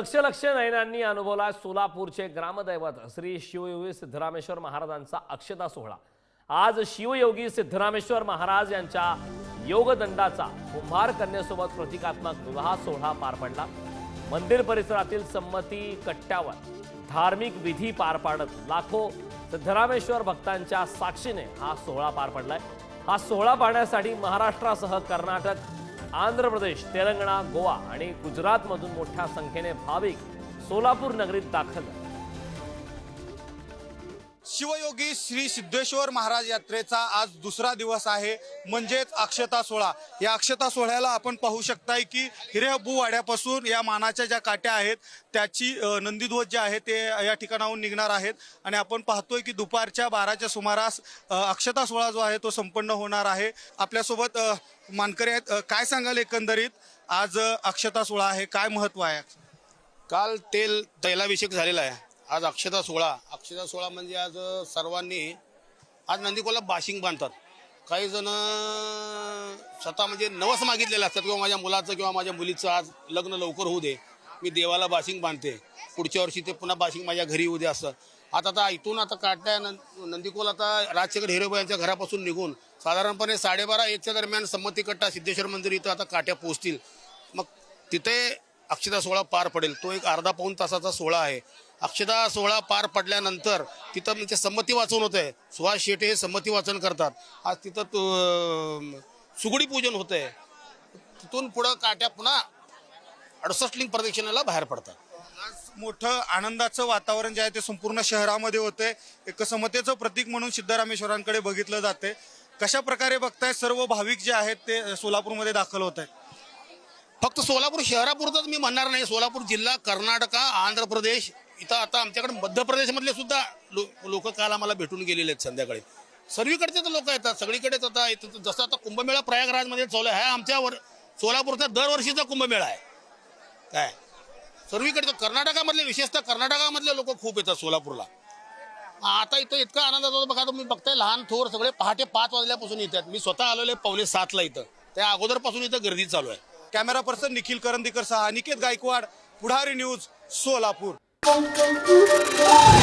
लक्ष लक्ष नयनांनी अनुभवला सोलापूरचे ग्रामदैवत श्री शिवयोगी सिद्धरामेश्वर महाराजांचा अक्षता सोहळा. आज शिवयोगी सिद्धरामेश्वर महाराज यांच्या योगदंडाचा कुंभार कन्येसोबत प्रतिकात्मक विवाह सोहळा पार पडला. मंदिर परिसरातील संमती कट्ट्यावर धार्मिक विधी पार पाडत लाखो सिद्धरामेश्वर भक्तांच्या साक्षीने हा सोहळा पार पडलाय. हा सोहळा पाहण्यासाठी महाराष्ट्रासह कर्नाटक आंध्र प्रदेश तेलंगणा गोवा आणि गुजरातमधून मोठ्या संख्येने भाविक सोलापूर नगरीत दाखल झाले. शिवयोगी श्री सिद्धेश्वर महाराज यात्रेचा आज दुसरा दिवस आहे म्हणजेच अक्षता सोहळा. या अक्षता सोहळ्याला आपण पाहू शकताय की हिरेहब्बू वाड्यापासून या मानाच्या ज्या काट्या आहेत त्याची नंदीध्वज जे आहे ते या ठिकाणाहून निघणार आहेत. आणि आपण पाहतोय की दुपारच्या बाराच्या सुमारास अक्षता सोहळा जो आहे तो संपन्न होणार आहे. आपल्यासोबत मानकरी आहेत. काय सांगाल एकंदरीत? आज अक्षता सोहळा आहे. काय महत्त्व आहे? काल तेल तैलाभिषेक झालेला आहे. आज अक्षता सोहळा. अक्षता सोहळा म्हणजे आज सर्वांनी आज नंदीकोला बाशिंग बांधतात. काही जण स्वतः म्हणजे नवस मागितलेलं असतात किंवा माझ्या मुलाचं किंवा माझ्या मुलीचं आज लग्न लवकर होऊ दे. मी देवाला बाशिंग बांधते. पुढच्या वर्षी ते पुन्हा बाशिंग माझ्या घरी येऊ दे असं. आता आता इथून आता काढताय नंदीकोल आता राजशेखर हिरोबा यांच्या घरापासून निघून साधारणपणे साडेबारा एकच्या दरम्यान संमती कट्टा सिद्धेश्वर मंदिर इथं आता काट्या पोहोचतील. मग तिथे अक्षता सोहळा पार पडेल. तो एक अर्धा पाऊन तासाचा सोहळा आहे. अक्षता सोहळा पार पडल्यानंतर तिथं म्हणजे संमती वाचन होत आहे सुभाष शेटे हे संमती वाचन करतात. आज तिथं तो, सुगडी पूजन होत आहे तिथून पुढं काट्या पुन्हा अडसष्ट लिंग प्रदक्षिणेला बाहेर पडतात. आज मोठं आनंदाचं वातावरण जे आहे ते संपूर्ण शहरामध्ये होतंय. एक समतेचं प्रतीक म्हणून सिद्धरामेश्वरांकडे बघितलं जाते कशा प्रकारे बघताय सर्व भाविक जे आहेत ते सोलापूरमध्ये दाखल होत आहेत? फक्त सोलापूर शहरापुरतच मी म्हणणार नाही. सोलापूर जिल्हा कर्नाटका आंध्र प्रदेश इथं आता आमच्याकडे मध्य प्रदेशमधले सुद्धा लोक काल आम्हाला भेटून गेलेले आहेत संध्याकाळी. सर्वीकडचे तर लोक येतात. सगळीकडेच आता इथं जसं आता कुंभमेळा प्रयागराजमध्ये चालू आहे. हा आमच्यावर सोलापूरचा दरवर्षीचा कुंभमेळा आहे. काय? सर्वीकडे कर्नाटकामधले विशेषतः कर्नाटकामधले लोक खूप येतात सोलापूरला. आता इथं इतका आनंद होतो. बघा तुम्ही बघताय लहान थोर सगळे पहाटे पाच वाजल्यापासून येतात. मी स्वतः आलेले पावणे सातला इथं. त्या अगोदरपासून इथं गर्दी चालू आहे. कॅमेरा पर्सन निखिल करंदीकर सहा Aniket Gaikwad Pudhari news Solapur. Boom, boom.